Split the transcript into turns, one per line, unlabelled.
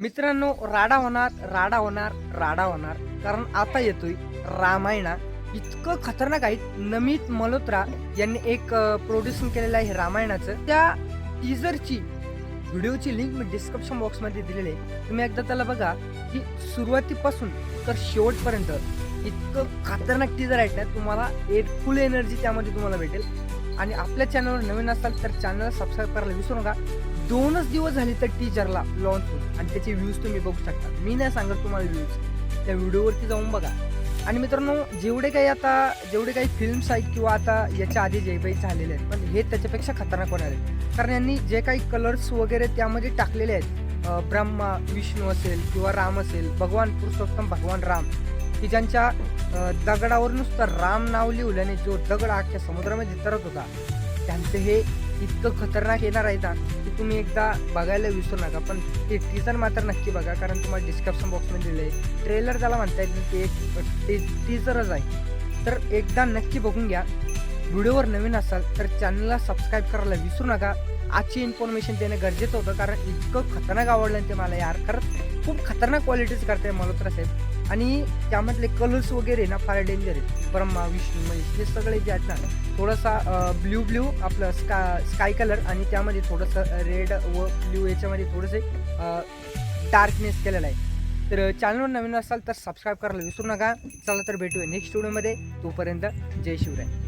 मित्रांनो राडा होणार राडा होणार राडा होणार. कारण आता येतोय रामायणा. इतकं खतरनाक आहे. नमित मल्होत्रा यांनी एक प्रोड्युसिंग केलेलं आहे रामायणाचं. त्या टीजरची व्हिडिओची लिंक मी डिस्क्रिप्शन बॉक्समध्ये दिलेली आहे. तुम्ही एकदा त्याला बघा की सुरुवातीपासून तर शेवटपर्यंत इतकं खतरनाक टीजर आहेत ना तुम्हाला एक फुल एनर्जी त्यामध्ये तुम्हाला भेटेल. आणि आपल्या चॅनलवर नवीन असाल तर चॅनलला सबस्क्राईब करायला विसरू नका. दोनच दिवस झाले तर टीचरला लॉन्च होईल. आणि त्याचे व्ह्यूज तुम्ही बघू शकता. मी नाही सांगत तुम्हाला व्ह्यूज त्या व्हिडिओवरती जाऊन बघा. आणि मित्रांनो जेवढे काही आता जेवढे काही फिल्म्स आहेत किंवा आता याच्या आधी जे काही झालेले आहेत पण हे त्याच्यापेक्षा खतरनाक होणार आहेत. कारण यांनी जे काही कलर्स वगैरे त्यामध्ये टाकलेले आहेत ब्रह्मा विष्णू असेल किंवा राम असेल भगवान पुरुषोत्तम भगवान राम की ज्यांच्या दगडावर नुसतं राम नाव लिहिल्याने जो दगड अख्ख्या समुद्रामध्ये तरत होता त्यांचं हे इतकं खतरनाक येणार आहे ना की तुम्ही एकदा बघायला विसरू नका. पण ते टीजर मात्र नक्की बघा कारण तुम्हाला डिस्क्रिप्शन बॉक्समध्ये दिलं आहे ट्रेलर त्याला म्हणता येत नाही ते एक टी टीजरच आहे. तर एकदा नक्की बघून घ्या. व्हिडिओवर नवीन असाल तर चॅनलला सबस्क्राईब करायला विसरू नका. आजची इन्फॉर्मेशन देणं गरजेचं होतं कारण इतकं खतरनाक आवडलं ते मला यार. खरंच खूप खतरनाक क्वालिटीज करते मल्होत्रा साहेब. आणि त्यामधले कलर्स वगैरे ना फार डेंजर आहेत. ब्रह्मा विष्णू महेश हे सगळे जे आहेत ना थोडासा ब्ल्यू ब्ल्यू आपलं स्का स्काय कलर आणि त्यामध्ये थोडंसं रेड व ब्ल्यू याच्यामध्ये थोडंसे डार्कनेस केलेलं आहे. तर चॅनलवर नवीन असाल तर सबस्क्राईब करायला विसरू नका. चला तर भेटूया नेक्स्ट व्हिडिओमध्ये तोपर्यंत जय शिवराय.